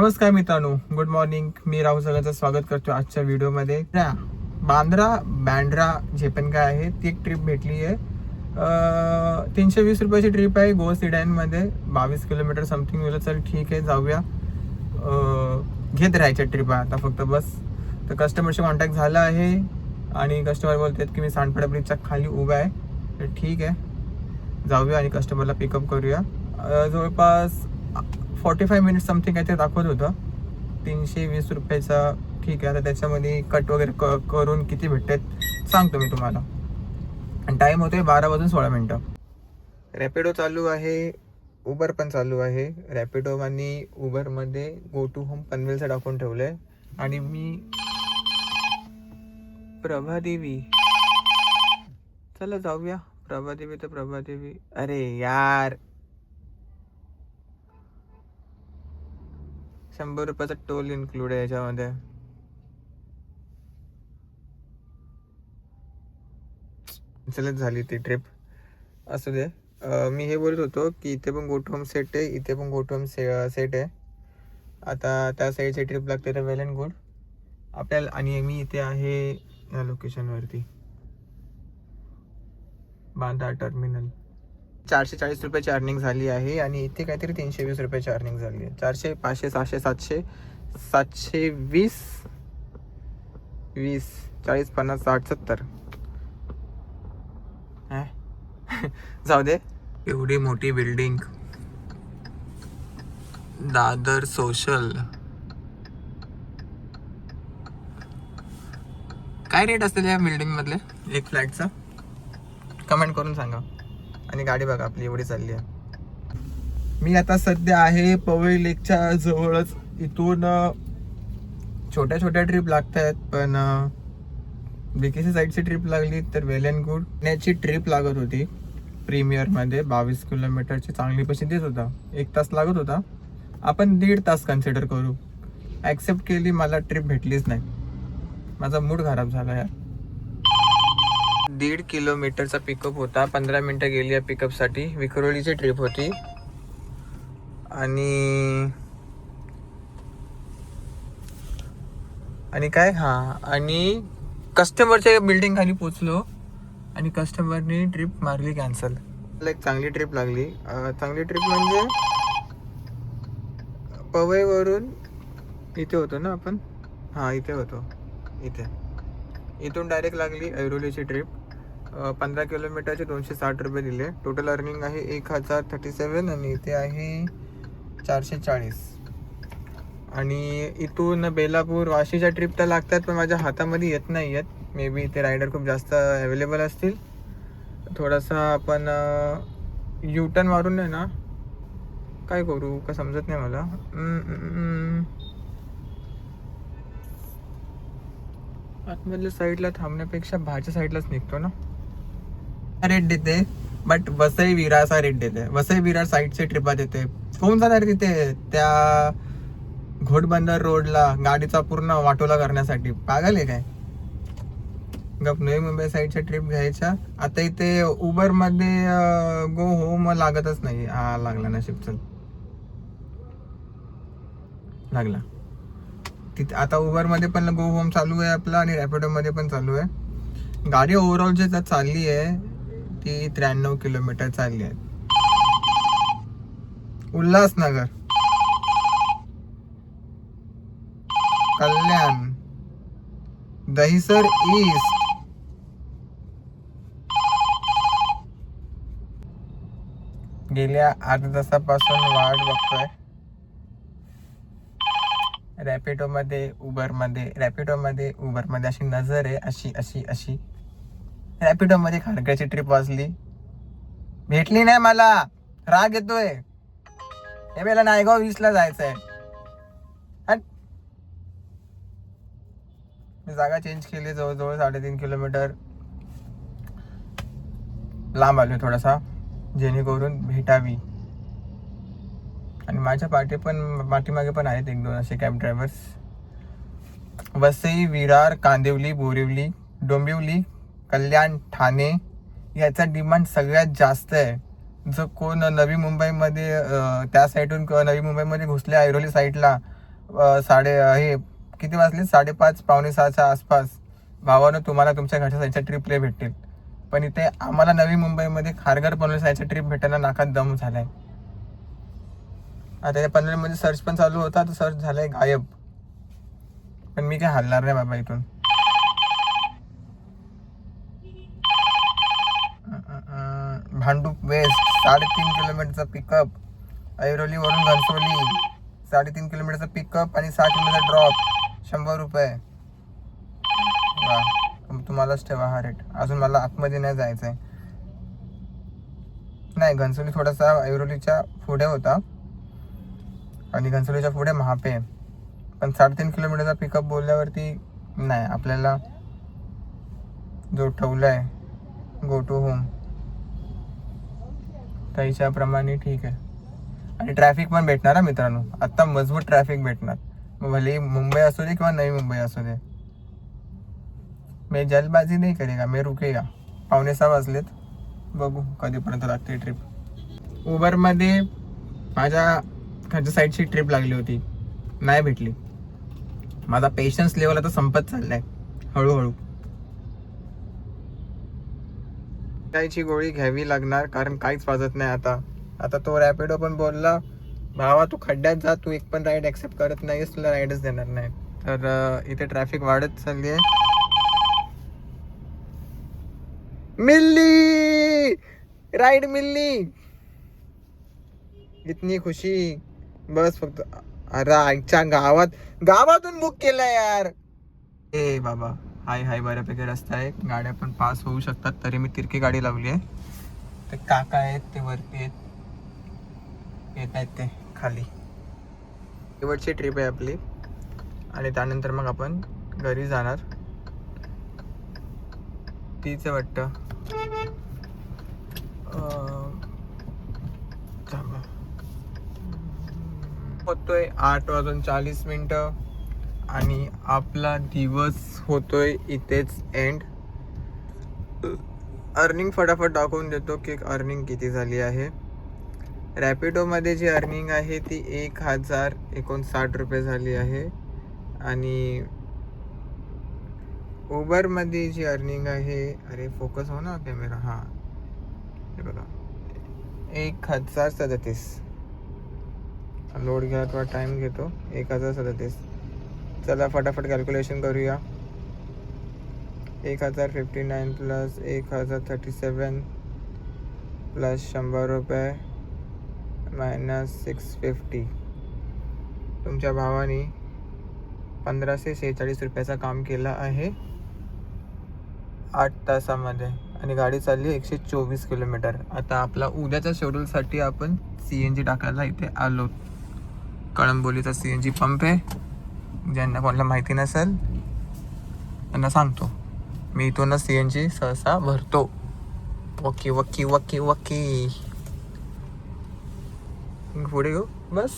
नमस्कार मित्रांनो good morning मी राहुल सगळ्यांचं स्वागत करतो आजच्या व्हिडिओमध्ये. बांद्रा बँड्रा जे पण काय आहे ती एक ट्रिप भेटली आहे. तीनशे वीस रुपयाची ट्रिप आहे गोवा सिडॅनमध्ये बावीस किलोमीटर समथिंग गेलं चल ठीक आहे जाऊया. घेत राहायच्या ट्रिप आता फक्त बस. तर कस्टमरशी कॉन्टॅक्ट झाला आहे. आणि कस्टमर बोलतात की मी सांडपाडा ब्रिजच्या खाली उभा आहे. तर ठीक आहे. जाऊया आणि कस्टमरला पिकअप करूया. जवळपास फॉर्टी फाय मिनिट समथिंग काय ते दाखवत होतं. तीनशे वीस रुपयाचा ठीक आहे आता त्याच्यामध्ये कट वगैरे क करून किती भेटतात सांगतो मी तुम्हाला. आणि टाईम होतोय बारा वाजून सोळा मिनटं. रॅपिडो चालू आहे उबर पण चालू आहे. रॅपिडो आणि उबरमध्ये गो टू होम पनवेलचं टाकून ठेवलं आहे आणि मी प्रभादेवी. चला जाऊया. प्रभादेवी तर प्रभादेवी. अरे यार! शंभर रुपयाचा टोल इन्क्लूड आहे याच्यामध्ये. चलत झाली ती ट्रिप असू दे. मी हे बोलत होतो की इथे पण गोट होम सेट आहे इथे पण गोट होम से सेट आहे. आता त्या साईडची ट्रिप लागते तर वेल अँड गुड आपल्याला आणि मी इथे आहे या लोकेशनवरती बांद्रा टर्मिनल चारशे चाळीस रुपयाची अर्निंग झाली आहे आणि इथे काहीतरी तीनशे वीस रुपयाची अर्निंग झाली आहे. चारशे पाचशे सहाशे सातशे सातशे वीस वीस चाळीस पन्नास साठ सत्तर. जाऊ दे. एवढी मोठी बिल्डिंग दादर सोशल काय रेट असतील या बिल्डिंग मधले? एक फ्लॅटचा कमेंट करून सांगा. आणि गाडी बघा आपली एवढी चालली आहे. मी आता सध्या आहे पवई लेकच्या जवळच. इथून छोट्या छोट्या ट्रिप लागत आहेत पण बीकेसी साईडची ट्रिप लागली तर वेल अँड गुड पुण्याची ट्रिप लागत होती. प्रीमियरमध्ये बावीस किलोमीटरची चांगली पैसे देत होता. एक तास लागत होता. आपण दीड तास कन्सिडर करू. ॲक्सेप्ट केली मला ट्रिप भेटलीच नाही. माझा मूड खराब झाला यार. दीड किलोमीटरचा पिकअप होता. पंधरा मिनटं गेली या पिकअपसाठी विक्रोळीची ट्रिप होती. आणि आणि काय? हा. आणि कस्टमरच्या बिल्डिंग खाली पोचलो आणि कस्टमरने ट्रिप मारली कॅन्सल एक चांगली ट्रिप लागली. चांगली ट्रिप म्हणजे पवईवरून इथे होतो ना आपण? हां इथे होतो. इथे. इथून डायरेक्ट लागली ऐरोलीची ट्रिप पंधरा किलोमीटरचे दोनशे साठ रुपये दिले. टोटल अर्निंग आहे एक हजार थर्टी सेवन आणि इथे आहे चारशे चाळीस. आणि इथून बेलापूर वाशीच्या ट्रिप तर लागतात पण माझ्या हातामध्ये येत नाही आहेत मे बी इथे रायडर खूप जास्त अवेलेबल असतील. थोडासा आपण यू टर्न मारून आहे ना? काय करू? का समजत नाही मला? आतमधल्या साईडला थांबण्यापेक्षा बाहेरच्या साईडलाच निघतो ना? रेट देते बट वसई असा रेट देते. वसई विरार साईडचे ट्रिपा देते. कोण जाणार तिथे? त्या घोडबंदर रोडला गाडीचा पूर्ण वाटोला करण्यासाठी. पागल आहे काय? गप नवी मुंबई साईडच्या ट्रिप घ्यायच्या. आता इथे उबरमध्ये गो होम लागतच नाही. हा लागला ना चल. लागला. तिथे आता उबरमध्ये पण गो होम चालू आहे आपला आणि रॅपिडोमध्ये पण चालू आहे. गाडी ओव्हरऑल जे त्यात चालली आहे ती त्र्याण्णव किलोमीटर चालली आहे उल्हासनगर. कल्याण. दहिसर ईस्ट. गेल्या अर्ध्या तासापासून वाट बघतोय. रॅपिडोमध्ये उबरमध्ये रॅपिडोमध्ये उबरमध्ये अशी नजर आहे अशी अशी अशी. रॅपिडो मध्ये खारकाची ट्रिप वाचली. भेटली नाही मला. राग येतोय. हे वेळेला नायगाव वीसला जायचंय. मी जागा चेंज केली जवळजवळ साडेतीन किलोमीटर. लांब आलो थोडासा. जेणेकरून भेटावी. आणि माझ्या पाठी पण पाठीमागे पण आहेत एक दोन असे कॅब ड्रायव्हर्स वसई विरार कांदिवली बोरिवली डोंबिवली कल्याण ठाणे याचा डिमांड सगळ्यात जास्त आहे. जर कोण नवी मुंबईमध्ये त्या साईडून नवी मुंबईमध्ये घुसले ऐरोली साईडला साडे हे किती वाजले? साडेपाच पावणे सहाच्या आसपास भावानं तुम्हाला तुमच्या घरच्या साईडच्या ट्रिपले भेटतील. पण इथे आम्हाला नवी मुंबईमध्ये खारघर पनवेल साईडच्या ट्रिप भेटायला नाकात दम झाला आहे आता या पनवेलमध्ये सर्च पण चालू होता तर सर्च झाला आहे गायब. पण मी काय हलणार नाही बाबा इथून. वेस्ट साडेतीन किलोमीटरचा पिकअप ऐरोलीवरून घनसोली साडेतीन किलोमीटरचा पिकअप आणि सहा किलोमीटर ड्रॉप शंभर रुपये. वा तुम्हालाच ठेवा हा रेट अजून मला आतमध्ये नाही जायचं आहे नाही घनसोली थोडासा ऐरोलीच्या पुढे होता. आणि घनसोलीच्या पुढे महापे. आहे. पण साडेतीन किलोमीटरचा पिकअप बोलल्यावरती नाही आपल्याला जो ठेवला आहे गो टू होम त्याच्याप्रमाणे ठीक आहे. आणि ट्रॅफिक पण भेटणार हा मित्रांनो. आत्ता मजबूत ट्रॅफिक भेटणार. मग भले मुंबई असू दे किंवा नवी मुंबई असू दे. मी जल्दबाजी नाही करेगा मी रुकेगा. पावणे सहा वाजलेत. बघू कधीपर्यंत लागते ट्रिप उबरमध्ये माझ्या खालच्या साईडची ट्रिप लागली होती. नाही भेटली. माझा पेशन्स लेवल आता संपत चाललाय. हळूहळू. कायची गोळी घ्यावी लागणार कारण काहीच वाजत नाही आता. आता तो रॅपिडो पण बोलला भावा तू खड्ड्यात जा तू एक पण राईड ॲक्सेप्ट करत नाहीस तुला राईडच देणार नाही तर इथे ट्रॅफिक वाढत चालली आहे मिल्ली! राईड मिल्ली! इतनी खुशी. बस फक्त अरे आईच्या गावात गावातून बुक केलं यार. ए बाबा. हाय हाय बऱ्यापैकी रस्ता आहे. गाड्या पण पास होऊ शकतात तरी मी तिरकी गाडी लावली आहे. ते काका आहेत ते वरती आहेत. येत आहेत ते? खाली. शेवटची ट्रिप आहे आपली. आणि त्यानंतर मग आपण घरी जाणार. तीच आहे वाटतं. होतोय आठ वाजून चाळीस मिनटं. आणि आपला दिवस होतोय इथेच एंड अर्निंग फटाफट दाखवून देतो की अर्निंग किती झाली आहे. रॅपिडोमध्ये जी अर्निंग आहे ती एक हजार एकोणसाठ रुपये झाली आहे. आणि उबरमध्ये जी अर्निंग आहे अरे फोकस हो ना कॅमेरा हां. हे बघा. एक हजार सदतीस. लोड घ्या थोडा टाईम घेतो. एक हजार सदतीस. चला फटाफट कॅल्क्युलेशन करूया. एक हजार फिफ्टी नाईन प्लस एक हजार थर्टी सेवन प्लस शंभर रुपये मायनस सिक्स फिफ्टी तुमच्या भावाने पंधराशे शेहेचाळीस रुपयाचा काम केलं आहे. आठ तासामध्ये. आणि गाडी चालली एकशे चोवीस किलोमीटर आता आपला उद्याच्या शेड्यूलसाठी आपण सी एन जी टाकायला इथे आलो. कळंबोलीचा सी एन जी पंप आहे. ज्यांना कोणाला माहिती नसेल त्यांना सांगतो. मी इथूनच सी एन जी सहसा भरतो. वकी वकी वकी वकी. पुढे येऊ. बस.